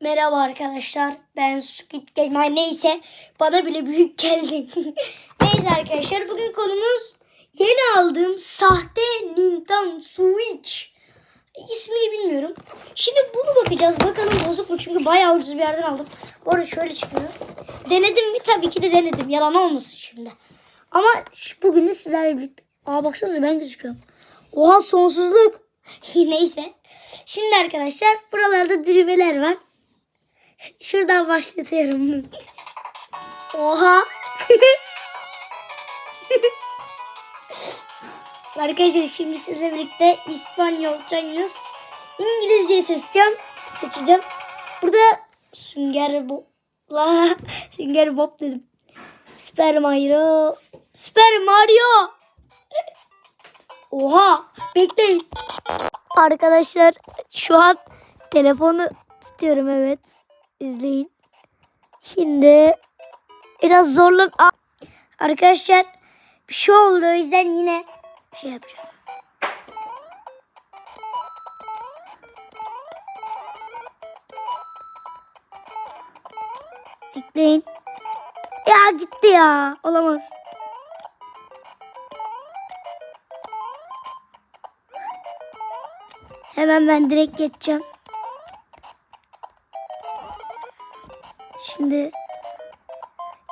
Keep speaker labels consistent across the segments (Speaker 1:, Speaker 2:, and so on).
Speaker 1: Merhaba arkadaşlar. Ben Squid Game. Ay neyse. Bana bile büyük geldi. neyse arkadaşlar. Bugün konumuz yeni aldığım sahte Nintendo Switch. İsmini bilmiyorum. Şimdi bunu bakacağız. Bakalım bozuk mu? Çünkü bayağı ucuz bir yerden aldım. Bu arada şöyle çıkıyor. Denedim mi? Tabii ki de denedim. Yalan olmasın şimdi. Ama bugün de sizlerle birlikte. Aa baksanıza ben gözüküyorum. Oha sonsuzluk. Neyse. Şimdi arkadaşlar buralarda düğmeler var. Şuradan başlatıyorum. Oha. Arkadaşlar şimdi sizle birlikte İspanyolcayız. İngilizceyi seçeceğim. Seçeceğim. Burada Sünger Bob. La, Sünger Bob dedim. Super Mario. Super Mario. Oha. Bekleyin. Arkadaşlar şu an telefonu tutuyorum evet. İzleyin. Şimdi biraz zorlan. Aa, Arkadaşlar bir şey oldu o yüzden yine şey yapacağım. Bekleyin. Ya gitti ya. Olamaz. Hemen ben direkt geçeceğim. Şimdi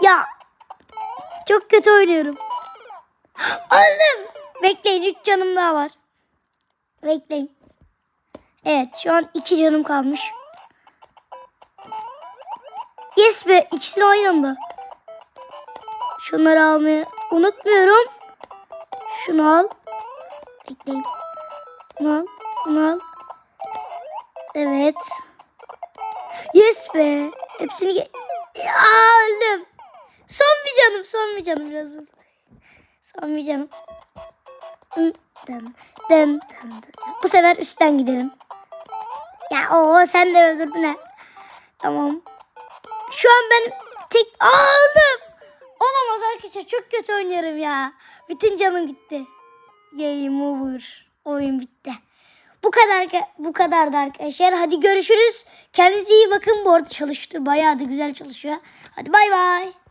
Speaker 1: ya çok kötü oynuyorum. Öldüm. Bekleyin 3 canım daha var. Bekleyin. Evet şu an 2 canım kalmış. Yes be ikisini aynı anda. Şunları almayı unutmuyorum. Şunu al. Bekleyin. Bunu al. Bunu al. Evet. Yes be. Hepsini Aa, öldüm. Son bir canım, son bir canım hızlı. Son bir canım. Dın, dın, dın. Bu sefer üstten gidelim. Ya o sen de öldürdün ha. Tamam. Şu an ben tek Aa, öldüm. Olamaz arkadaşlar çok kötü oynuyorum ya. Bütün canım gitti. Game over. Oyun bitti. Bu kadar bu kadardı arkadaşlar. Hadi görüşürüz. Kendinize iyi bakın. Bu arada çalıştı. Bayağı da güzel çalışıyor. Hadi bay bay.